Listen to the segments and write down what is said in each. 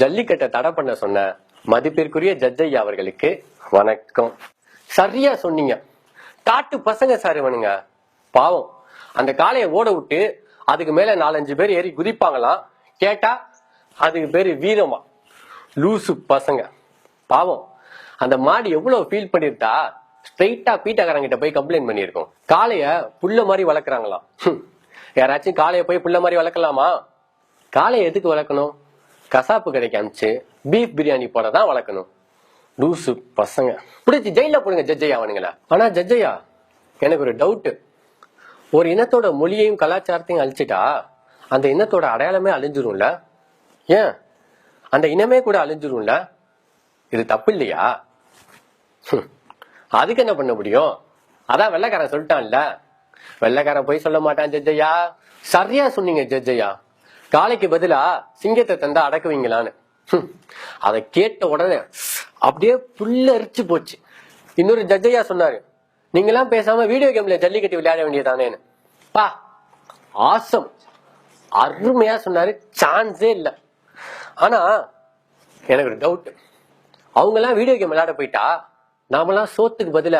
ஜல்லிக்கட்டை தடை பண்ண சொன்ன மதிப்பிற்குரிய ஜட்ஜையா அவர்களுக்கு வணக்கம். சரியா சொன்னீங்க. காட்டு பசங்க சார் இவனுங்க. பாவம். அந்த காளையை ஓட விட்டு அதுக்கு மேல நாலஞ்சு பேர் ஏறி குதிப்பாங்களாம் கேட்டா அதுக்கு பேரு வீரமா லூசு பசங்க. பாவம். அந்த மாடு எவ்வளவு ஃபீல் பண்ணிருந்தா ஸ்ட்ரெயிட்டா பீட்டாக்காரங்கிட்ட போய் கம்ப்ளைண்ட் பண்ணியிருக்கோம். காளைய புள்ள மாதிரி வளர்க்குறாங்களாம். யாராச்சும் காளையை போய் புள்ள மாதிரி வளர்க்கலாமா? காளையை எதுக்கு வளர்க்கணும்? கசாப்பு கடைக்கு அமிச்சு பீஃப் பிரியாணி போட தான் வளர்க்கணும். லூசு பசங்க. பிடிச்சி ஜெயில போடுங்க ஜட்ஜையா அவனுங்கள. ஆனா ஜட்ஜையா எனக்கு ஒரு டவுட்டு ஒரு இனத்தோட மொழியையும் கலாச்சாரத்தையும் அழிச்சிட்டா அந்த இனத்தோட அடையாளமே அழிஞ்சிரும்ல? ஏன்? அந்த இனமே கூட அழிஞ்சிரும்ல? இது தப்பு இல்லையா? அதுக்கு என்ன பண்ண முடியும்? அதான் வெள்ளைக்காரன் சொல்லிட்டான்ல. வெள்ளக்கார போய் சொல்ல மாட்டான் ஜட்ஜையா சரியா சொன்னீங்க ஜட்ஜையா காளைக்கு பதிலா சிங்கத்தை தந்தா அடக்குவீங்களான்னு. ஹம். அதை கேட்ட உடனே அப்படியே புல்லரிச்சு போச்சு. இன்னொரு ஜட்ஜையா சொன்னாரு நீங்களாம் பேசாம வீடியோ கேம்ல ஜல்லிக்கட்டு விளையாட வேண்டியதானேன்னு. பா ஆசம். அருமையா சொன்னாரு சான்ஸே இல்ல. ஆனா எனக்கு ஒரு டவுட் அவங்க எல்லாம் வீடியோ கேம் விளையாட போயிட்டா நாமெல்லாம் சோத்துக்கு பதில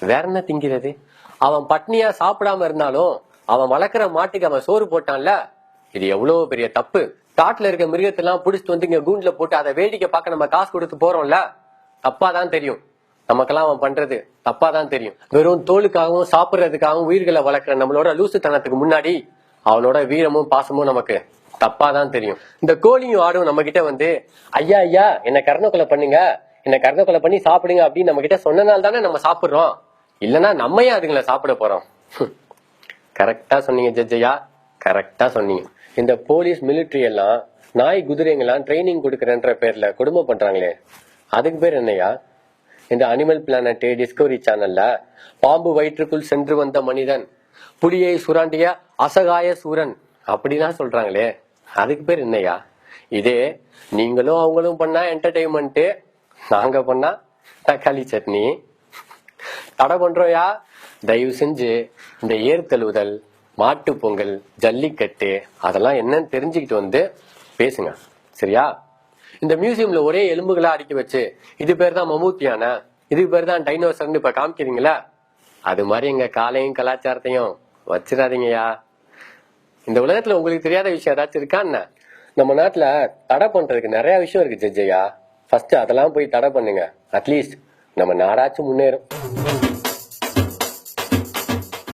வேற என்ன திங்கிறது? அவன் பட்னியா சாப்பிடாம இருந்தாலும் அவன் வளர்க்குற மாட்டுக்கு அவன் சோறு போட்டான்ல? இது எவ்வளவு பெரிய தப்பு. காட்டுல இருக்க மிருகத்தெல்லாம் புடிச்சிட்டு வந்து இங்க கூண்டுல போட்டு அதை வேடிக்கை பார்க்க நம்ம காசு கொடுத்து போறோம்ல? தப்பா தான் தெரியும். நமக்கெல்லாம் அவன் பண்றது தப்பா தான் தெரியும். வெறும் தோலுக்காகவும் சாப்பிடுறதுக்காகவும் உயிர்களை வளர்க்குற நம்மளோட லூசுத்தனத்துக்கு முன்னாடி அவனோட வீரமும் பாசமும் நமக்கு தப்பா தான் தெரியும். இந்த கோழியும் ஆடும் நம்ம கிட்ட வந்து ஐயா ஐயா என்ன கருணை பண்ணுங்க. என்ன கருணை பண்ணி சாப்பிடுங்க அப்படின்னு நம்ம கிட்ட சொன்னனால தானே நம்ம சாப்பிடுறோம். இல்லைன்னா நம்ம ஏன் அதுங்களை சாப்பிட போறோம்? கரெக்டா சொன்னீங்க ஜட்ஜையா? கரெக்டா சொன்னீங்க. இந்த போலீஸ் மிலிட்ரி எல்லாம் நாய் குதிரைங்கெல்லாம் ட்ரைனிங் கொடுக்குறன்ற பேர்ல கொடுமை பண்றாங்களே. அதுக்கு பேர் என்னையா? இந்த அனிமல் பிளானட் டிஸ்கவரி சேனல்ல பாம்பு வயிற்றுக்குள் சென்று வந்த மனிதன் புலியை சுராண்டிய அசகாய சூரன் அப்படிலாம் சொல்றாங்களே. அதுக்கு பேர் என்னையா? இதே நீங்களும் அவங்களும் பண்ணா என்டர்டைன்மெண்ட் நாங்க பண்ணா தக்காளி சட்னி தடை பண்றோயா? தயவு செஞ்சு இந்த ஏர் தழுவுதல் மாட்டு பொங்கல் ஜல்லிக்கட்டு அதெல்லாம் என்னன்னு தெரிஞ்சுக்கிட்டு வந்து பேசுங்க. சரியா? இந்த மியூசியம்ல ஒரே எலும்புகளா அடுக்கி வச்சு இது பேர் தான் மமூத்தியான இது பேர் தான் டைனோசர்னு இப்ப காமிக்கிறீங்களா? அது மாதிரி எங்க காலையும் கலாச்சாரத்தையும் வச்சிடாதீங்கயா இந்த உலகத்துல உங்களுக்கு தெரியாத விஷயம் ஏதாச்சும் இருக்கா என்ன? நம்ம நாட்டுல தடை பண்றதுக்கு நிறைய விஷயம் இருக்கு ஜட்ஜையா ஃபர்ஸ்ட் அதெல்லாம் போய் தடை பண்ணுங்க. அட்லீஸ்ட் நம்ம நாடாச்சும் முன்னேறும்.